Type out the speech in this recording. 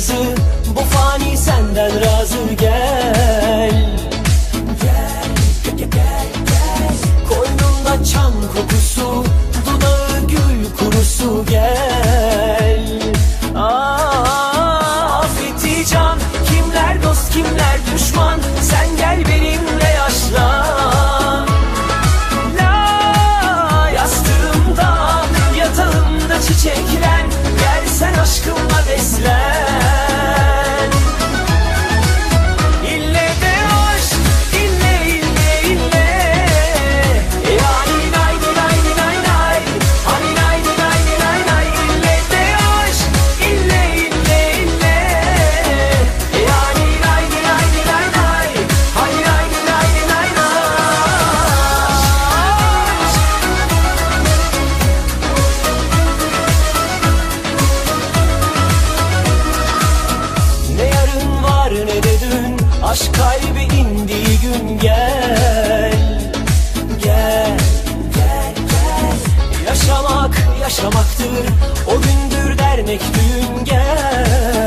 Yani senden razı gel. Gel, gel, gel, gel Koynunda çam kokusu Dudağı gül kurusu gel. Aa, Afeti can Kimler dost kimler düşman? Sen gel benimle yaşlan La yastığımda yatağımda çiçeklen Gel sen aşkımla beslen var ne de dün Aşk kalbi indiği gün gel. Gel, gel, gel. Yaşamak yaşamaktır. O gündür dernek düğün gel